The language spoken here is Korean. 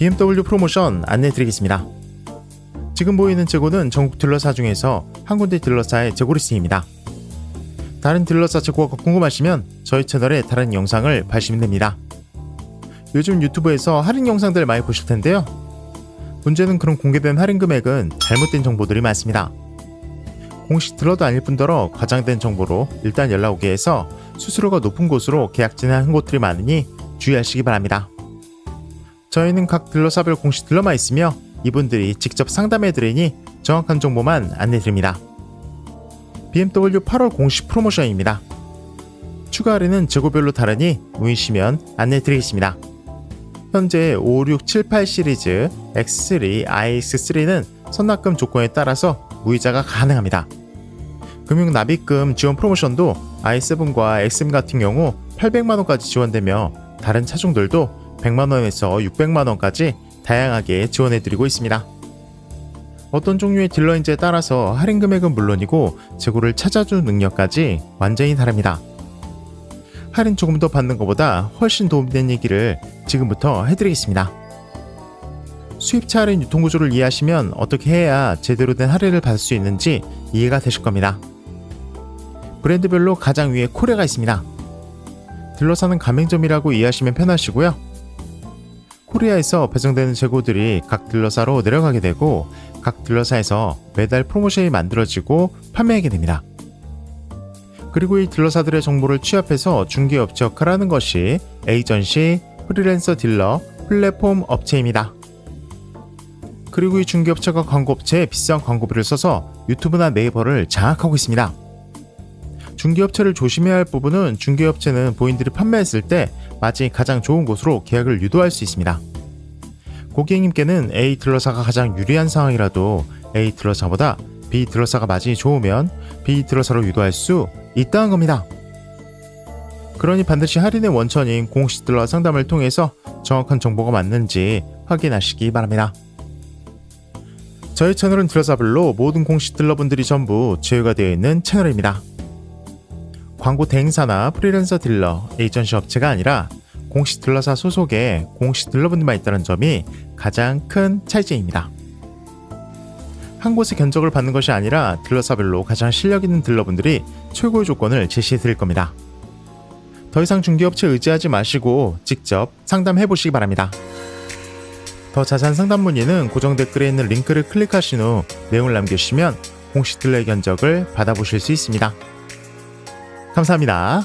BMW 프로모션 안내드리겠습니다. 지금 보이는 재고는 전국 딜러사 중에서 한 군데 딜러사의 재고 리스트입니다. 다른 딜러사 재고가 궁금하시면 저희 채널에 다른 영상을 봐주시면 됩니다. 요즘 유튜브에서 할인 영상들 많이 보실 텐데요. 문제는 그런 공개된 할인 금액은 잘못된 정보들이 많습니다. 공식 딜러도 아닐 뿐더러 과장된 정보로 일단 연락 오게 해서 수수료가 높은 곳으로 계약 진행한 곳들이 많으니 주의하시기 바랍니다. 저희는 각 딜러사별 공식 딜러만 있으며 이분들이 직접 상담해드리니 정확한 정보만 안내드립니다. BMW 8월 공식 프로모션입니다. 추가 할인은 재고별로 다르니 문의시면 안내드리겠습니다. 현재 5, 6, 7, 8 시리즈 X3, iX3는 선납금 조건에 따라서 무이자가 가능합니다. 금융 납입금 지원 프로모션도 i7과 X7 같은 경우 800만원까지 지원되며 다른 차종들도 100만원에서 600만원까지 다양하게 지원해드리고 있습니다. 어떤 종류의 딜러인지에 따라서 할인 금액은 물론이고 재고를 찾아주는 능력까지 완전히 다릅니다. 할인 조금 더 받는 것보다 훨씬 도움된 얘기를 지금부터 해드리겠습니다. 수입차 할인 유통구조를 이해하시면 어떻게 해야 제대로 된 할인을 받을 수 있는지 이해가 되실 겁니다. 브랜드별로 가장 위에 코레가 있습니다. 딜러사는 가맹점이라고 이해하시면 편하시고요. 코리아에서 배송되는 재고들이 각 딜러사로 내려가게 되고 각 딜러사에서 매달 프로모션이 만들어지고 판매하게 됩니다. 그리고 이 딜러사들의 정보를 취합해서 중개업체 역할을 하는 것이 에이전시, 프리랜서 딜러, 플랫폼 업체입니다. 그리고 이 중개업체가 광고업체에 비싼 광고비를 써서 유튜브나 네이버를 장악하고 있습니다. 중개업체를 조심해야 할 부분은 중개업체는 본인들이 판매했을 때 마진이 가장 좋은 곳으로 계약을 유도할 수 있습니다. 고객님께는 A 딜러사가 가장 유리한 상황이라도 A 딜러사보다 B 딜러사가 마진이 좋으면 B 딜러사로 유도할 수 있다는 겁니다. 그러니 반드시 할인의 원천인 공식 딜러 상담을 통해서 정확한 정보가 맞는지 확인하시기 바랍니다. 저희 채널은 딜러사별로 모든 공식 딜러분들이 전부 제휴가 되어 있는 채널입니다. 광고 대행사나 프리랜서 딜러, 에이전시 업체가 아니라 공식 딜러사 소속의 공식 딜러분들만 있다는 점이 가장 큰 차이점입니다. 한 곳에 견적을 받는 것이 아니라 딜러사별로 가장 실력 있는 딜러분들이 최고의 조건을 제시해 드릴 겁니다. 더 이상 중개업체 의지하지 마시고 직접 상담해 보시기 바랍니다. 더 자세한 상담 문의는 고정 댓글에 있는 링크를 클릭하신 후 내용을 남겨주시면 공식 딜러의 견적을 받아보실 수 있습니다. 감사합니다.